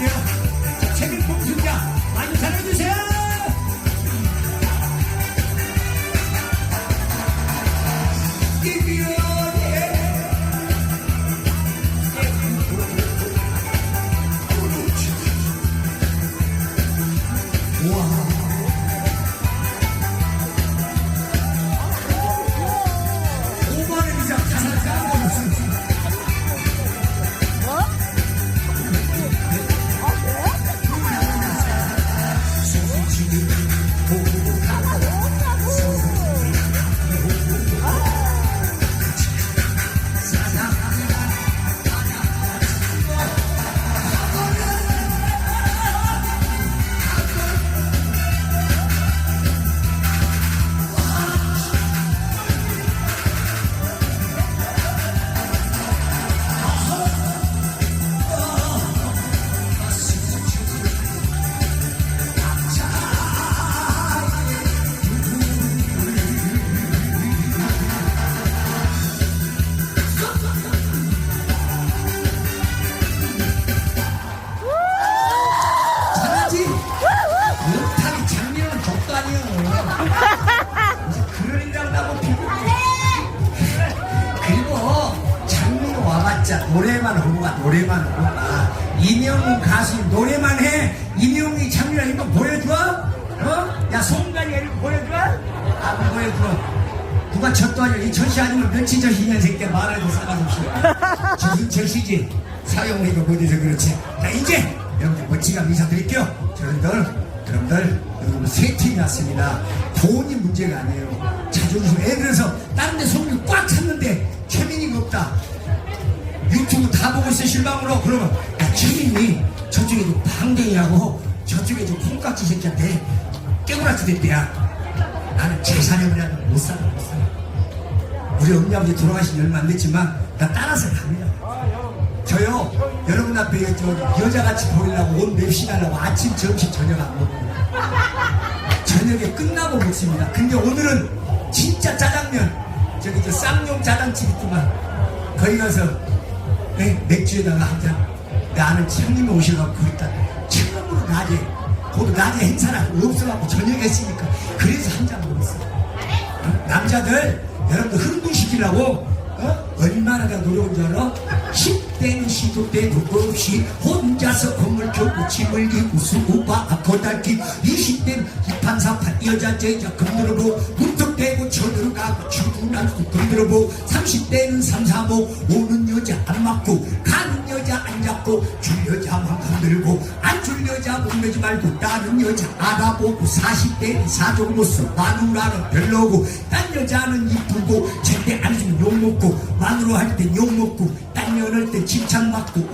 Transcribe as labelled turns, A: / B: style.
A: 드 노래만 하고가 노래만 하고가 이명웅 가수 노래만 해. 이명웅이 장면 이거 보여줘? 어? 야 송가리 이거 보여줘? 안 보여줘. 누가 젖도 아니야. 이 전시 아니면 며칠 전시 이년 새끼 말하지 사가지고. 지금 전시지. 사용하니까 못해서 그렇지. 자 이제 여러분들 멋지게 인사드릴게요. 여러분들, 여러분들, 여러분 세 팀이 왔습니다. 돈이 문제가 아니에요. 자존심. 들어서 다른 데 손님 꽉 보고 있어 실망으로 그러면 야 최민이 저쪽에 좀 방댕이하고 저쪽에 좀 콩깍지 새끼한테 깨구라치 됐대야. 나는 재산이면 못 살아 못 살아. 우리 엄니 아버지 돌아가신 얼마 안 됐지만 나 따라서 갑니다. 저요 여러분 앞에 저 여자같이 보이려고 옷 맵시하려고 아침 점심 저녁 안 먹어요. 저녁에 끝나고 먹습니다. 근데 오늘은 진짜 짜장면 저기 저 쌍용 짜장집 있구만 거기 가서 네, 맥주에다가 한 잔. 내 아는 형님이 오셔갖고 거기다 처음으로 낮에 곧 낮에 행사가 없어갖고 저녁에 했으니까 그래서 한 잔 먹었어요. 어? 남자들 여러분들 흥분시키려고 어? 얼마나 내가 노력한 줄 알아? 10대는 시도 때도 없이 혼자서 건물 켜고 짐을 지고 수고바 거달기 20대는 이판사판 여자 제자 건드려보 문턱대고 쳐들어가고 주둔한수 건드려보 30대는 삼사모 오는 여자 안 맞고 가는 여자 안 잡고 줄 여자만 건들고 안 줄 여자 목매지 말고 다른 여자 알아보고 40대는 사정 못써 마누라는 별로고 딴 여자는 이쁘고 제때 안 주면 욕먹고 마누라 할땐 욕먹고 딴 여할 땐 칭찬받고